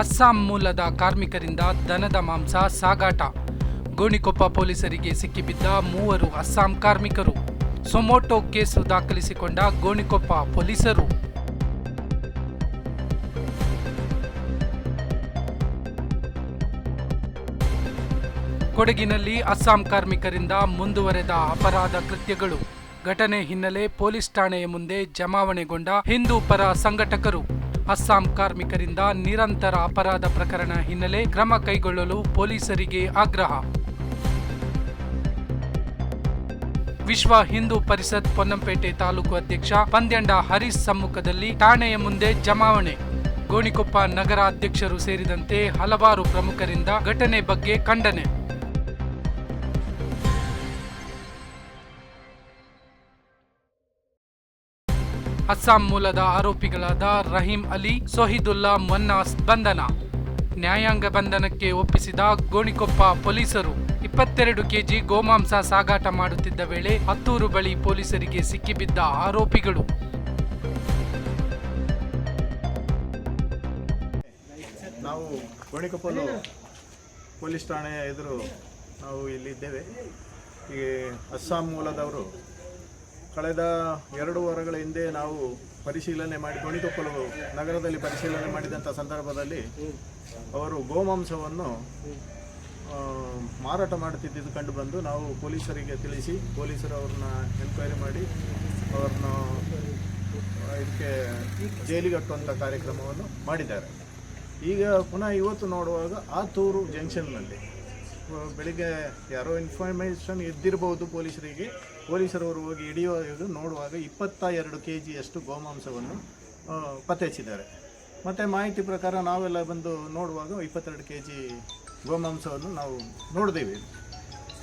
ಅಸ್ಸಾಂ ಮೂಲದ ಕಾರ್ಮಿಕರಿಂದ ದನದ ಮಾಂಸ ಸಾಗಾಟ. ಗೋಣಿಕೊಪ್ಪ ಪೊಲೀಸರಿಗೆ ಸಿಕ್ಕಿಬಿದ್ದ ಮೂವರು ಅಸ್ಸಾಂ ಕಾರ್ಮಿಕರು. ಸೊಮೋಟೋ ಕೇಸು ದಾಖಲಿಸಿಕೊಂಡ ಗೋಣಿಕೊಪ್ಪ ಪೊಲೀಸರು. ಕೊಡಗಿನಲ್ಲಿ ಅಸ್ಸಾಂ ಕಾರ್ಮಿಕರಿಂದ ಮುಂದುವರೆದ ಅಪರಾಧ ಕೃತ್ಯಗಳು. ಘಟನೆ ಹಿನ್ನೆಲೆ ಪೊಲೀಸ್ ಠಾಣೆಯ ಮುಂದೆ ಜಮಾವಣೆಗೊಂಡ ಹಿಂದೂ ಪರ ಸಂಘಟಕರು. ಅಸ್ಸಾಂ ಕಾರ್ಮಿಕರಿಂದ ನಿರಂತರ ಅಪರಾಧ ಪ್ರಕರಣ ಹಿನ್ನೆಲೆ ಕ್ರಮ ಕೈಗೊಳ್ಳಲು ಪೊಲೀಸರಿಗೆ ಆಗ್ರಹ. ವಿಶ್ವ ಹಿಂದೂ ಪರಿಷತ್ ಪೊನ್ನಂಪೇಟೆ ತಾಲೂಕು ಅಧ್ಯಕ್ಷ ಪಂದ್ಯಂಡ ಹರೀಶ್ ಸಮ್ಮುಖದಲ್ಲಿ ಠಾಣೆಯ ಮುಂದೆ ಜಮಾವಣೆ. ಗೋಣಿಕೊಪ್ಪ ನಗರ ಅಧ್ಯಕ್ಷರು ಸೇರಿದಂತೆ ಹಲವಾರು ಪ್ರಮುಖರಿಂದ ಘಟನೆ ಬಗ್ಗೆ ಖಂಡನೆ. ಅಸ್ಸಾಂ ಮೂಲದ ಆರೋಪಿಗಳಾದ ರಹೀಂ ಅಲಿ, ಸೊಹಿದುಲ್ಲಾ ಮನ್ನಾಸ್ ಬಂಧನ. ನ್ಯಾಯಾಂಗ ಬಂಧನಕ್ಕೆ ಒಪ್ಪಿಸಿದ ಗೋಣಿಕೊಪ್ಪ ಪೊಲೀಸರು ಇಪ್ಪತ್ತೆರಡು ಕೆಜಿ ಗೋಮಾಂಸ ಸಾಗಾಟ ಮಾಡುತ್ತಿದ್ದ ವೇಳೆ ಹತ್ತೂರು ಬಳಿ ಪೊಲೀಸರಿಗೆ ಸಿಕ್ಕಿಬಿದ್ದ ಆರೋಪಿಗಳು. ನಾವು ಗೋಣಿಕೊಪ್ಪಲು ಪೊಲೀಸ್ ಠಾಣೆಯ ಎದುರು ನಾವು ಇಲ್ಲಿದ್ದೇವೆ ಈ ಅಸ್ಸಾಂ ಮೂಲದವರು ಕಳೆದ ಎರಡು ವಾರಗಳ ಹಿಂದೆ ನಾವು ಪರಿಶೀಲನೆ ಮಾಡಿ ಗೋಣಿಕೊಪ್ಪಲು ನಗರದಲ್ಲಿ ಪರಿಶೀಲನೆ ಮಾಡಿದಂಥ ಸಂದರ್ಭದಲ್ಲಿ ಅವರು ಗೋಮಾಂಸವನ್ನು ಮಾರಾಟ ಮಾಡುತ್ತಿದ್ದುದು ಕಂಡುಬಂದು ನಾವು ಪೊಲೀಸರಿಗೆ ತಿಳಿಸಿ, ಪೊಲೀಸರು ಅವ್ರನ್ನ ಎನ್ಕ್ವೈರಿ ಮಾಡಿ, ಅವ್ರನ್ನ ಇದಕ್ಕೆ ಜೈಲಿಗೆ ಕಟ್ಟುವಂಥ ಕಾರ್ಯಕ್ರಮವನ್ನು ಮಾಡಿದ್ದಾರೆ. ಈಗ ಪುನಃ ಇವತ್ತು ನೋಡುವಾಗ ಆತೂರು ಜಂಕ್ಷನ್ನಲ್ಲಿ ಬೆಳಿಗ್ಗೆ ಯಾರೋ ಇನ್ಫಾರ್ಮೇಷನ್ ಇದ್ದಿರಬಹುದು ಪೊಲೀಸರಿಗೆ, ಪೊಲೀಸರವರು ಹೋಗಿ ಹಿಡಿಯುವಾಗ ನೋಡುವಾಗ ಇಪ್ಪತ್ತ ಎರಡು ಕೆ ಜಿಯಷ್ಟು ಗೋಮಾಂಸವನ್ನು ಪತ್ತೆ ಹಚ್ಚಿದ್ದಾರೆ ಮತ್ತು ಮಾಹಿತಿ ಪ್ರಕಾರ ನಾವೆಲ್ಲ ಬಂದು ನೋಡುವಾಗ ಇಪ್ಪತ್ತೆರಡು ಕೆ ಜಿ ಗೋಮಾಂಸವನ್ನು ನಾವು ನೋಡಿದ್ದೇವೆ.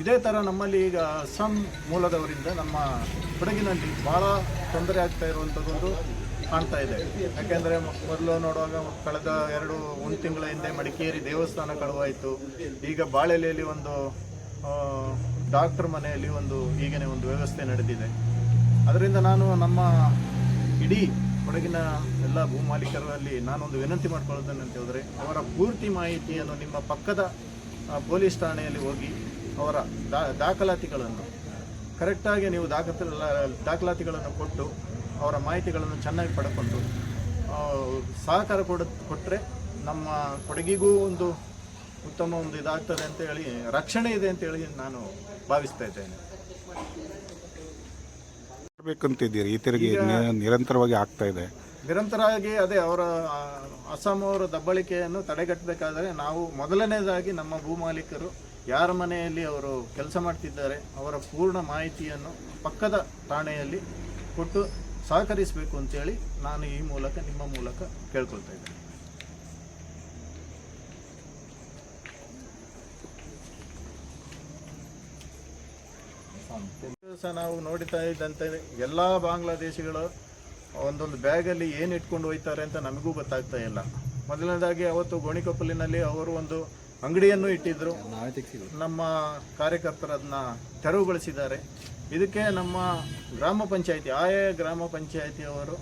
ಇದೇ ಥರ ನಮ್ಮಲ್ಲಿ ಈಗ ಅಸ್ಸಾಂ ಮೂಲದವರಿಂದ ನಮ್ಮ ಕೊಡಗಿನಲ್ಲಿ ಭಾಳ ತೊಂದರೆ ಆಗ್ತಾ ಇರುವಂಥದ್ದೊಂದು ಕಾಣ್ತಾ ಇದೆ. ಯಾಕೆಂದರೆ ಮೊದಲು ನೋಡುವಾಗ ಕಳೆದ ಎರಡು, ಒಂದು ತಿಂಗಳ ಹಿಂದೆ ಮಡಿಕೇರಿ ದೇವಸ್ಥಾನ ಕಳುವಾಯಿತು. ಈಗ ಬಾಳೆಲೆಯಲ್ಲಿ ಒಂದು ಡಾಕ್ಟರ್ ಮನೆಯಲ್ಲಿ ಒಂದು, ಈಗನೇ ಒಂದು ವ್ಯವಸ್ಥೆ ನಡೆದಿದೆ. ಅದರಿಂದ ನಾನು ನಮ್ಮ ಇಡೀ ಕೊಡಗಿನ ಎಲ್ಲ ಭೂ ಮಾಲೀಕರಲ್ಲಿ ನಾನೊಂದು ವಿನಂತಿ ಮಾಡ್ಕೊಳ್ಳೋದನ್ನು ಹೇಳಿದ್ರೆ, ಅವರ ಪೂರ್ತಿ ಮಾಹಿತಿಯನ್ನು ನಿಮ್ಮ ಪಕ್ಕದ ಪೊಲೀಸ್ ಠಾಣೆಯಲ್ಲಿ ಹೋಗಿ ಅವರ ದಾಖಲಾತಿಗಳನ್ನು ಕರೆಕ್ಟಾಗಿ ನೀವು ದಾಖಲ ದಾಖಲಾತಿಗಳನ್ನು ಕೊಟ್ಟು ಅವರ ಮಾಹಿತಿಗಳನ್ನು ಚೆನ್ನಾಗಿ ಪಡ್ಕೊಂಡು ಸಹಕಾರ ಕೊಡ ಕೊಟ್ಟರೆ ನಮ್ಮ ಕೊಡಗಿಗೂ ಒಂದು ಉತ್ತಮ ಒಂದು ಇದಾಗ್ತದೆ ಅಂತ ಹೇಳಿ ರಕ್ಷಣೆ ಇದೆ ಅಂತ ಹೇಳಿ ನಾನು ಭಾವಿಸ್ತಾ ಇದ್ದೇನೆ. ಮಾಡ್ಬೇಕಂತಿದ್ದೀರಿ? ಈ ತೆರಿಗೆ ನಿರಂತರವಾಗಿ ಆಗ್ತಾ ಇದೆ. ನಿರಂತರವಾಗಿ ಅದೇ ಅವರ ಅಸ್ಸಾಂ ಅವರ ದಬ್ಬಳಿಕೆಯನ್ನು ತಡೆಗಟ್ಟಬೇಕಾದರೆ ನಾವು ಮೊದಲನೇದಾಗಿ ನಮ್ಮ ಭೂ ಮಾಲೀಕರು ಯಾರ ಮನೆಯಲ್ಲಿ ಅವರು ಕೆಲಸ ಮಾಡ್ತಿದ್ದಾರೆ ಅವರ ಪೂರ್ಣ ಮಾಹಿತಿಯನ್ನು ಪಕ್ಕದ ಠಾಣೆಯಲ್ಲಿ ಕೊಟ್ಟು ಸಹಕರಿಸಬೇಕು ಅಂತೇಳಿ ನಾನು ಈ ಮೂಲಕ ನಿಮ್ಮ ಮೂಲಕ ಕೇಳ್ಕೊಳ್ತಾ ಇದ್ದೇನೆ. ದಿವಸ ನಾವು ನೋಡ್ತಾ ಇದ್ದಂತೆ ಎಲ್ಲ ಬಾಂಗ್ಲಾದೇಶಿಗಳು ಒಂದೊಂದು ಬ್ಯಾಗಲ್ಲಿ ಏನು ಇಟ್ಕೊಂಡು ಹೋಗ್ತಾರೆ ಅಂತ ನಮಗೂ ಗೊತ್ತಾಗ್ತಾ ಇಲ್ಲ. ಮೊದಲನೇದಾಗಿ ಅವತ್ತು ಗೋಣಿಕೊಪ್ಪಲಿನಲ್ಲಿ ಅವರು ಒಂದು ಅಂಗಡಿಯನ್ನು ಇಟ್ಟಿದ್ರು. ನಮ್ಮ ಕಾರ್ಯಕರ್ತರನ್ನ ಅದನ್ನ ತೆರವುಗೊಳಿಸಿದ್ದಾರೆ. ಇದಕ್ಕೆ ನಮ್ಮ ಗ್ರಾಮ ಪಂಚಾಯಿತಿ ಆಯಾ ಗ್ರಾಮ ಪಂಚಾಯತಿಯವರು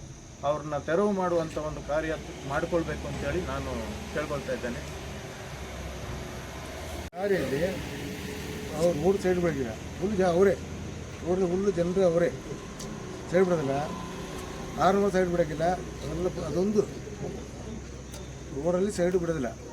ಅವ್ರನ್ನ ತೆರವು ಮಾಡುವಂಥ ಒಂದು ಕಾರ್ಯ ಮಾಡಿಕೊಳ್ಬೇಕು ಅಂತೇಳಿ ನಾನು ಕೇಳ್ಕೊಳ್ತಾ ಇದ್ದೇನೆ. ದಾರಿಯಲ್ಲಿ ಅವ್ರು ಮೂರು ಸೈಡ್ ಬಿಡೋದಿಲ್ಲ ಹುಲ್ಲು ಜ ಅವರೇ. ರೋಡ್ ಹುಲ್ಲು ಜನರು ಅವರೇ. ಸೈಡ್ ಬಿಡೋದಿಲ್ಲ. ನಾರ್ಮಲ್ ಸೈಡ್ ಬಿಡೋಕ್ಕಿಲ್ಲ. ಅದೆಲ್ಲ ಅದೊಂದು. ರೋಡಲ್ಲಿ ಸೈಡ್ ಬಿಡೋದಿಲ್ಲ.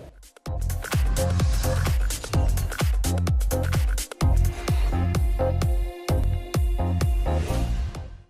Thank you.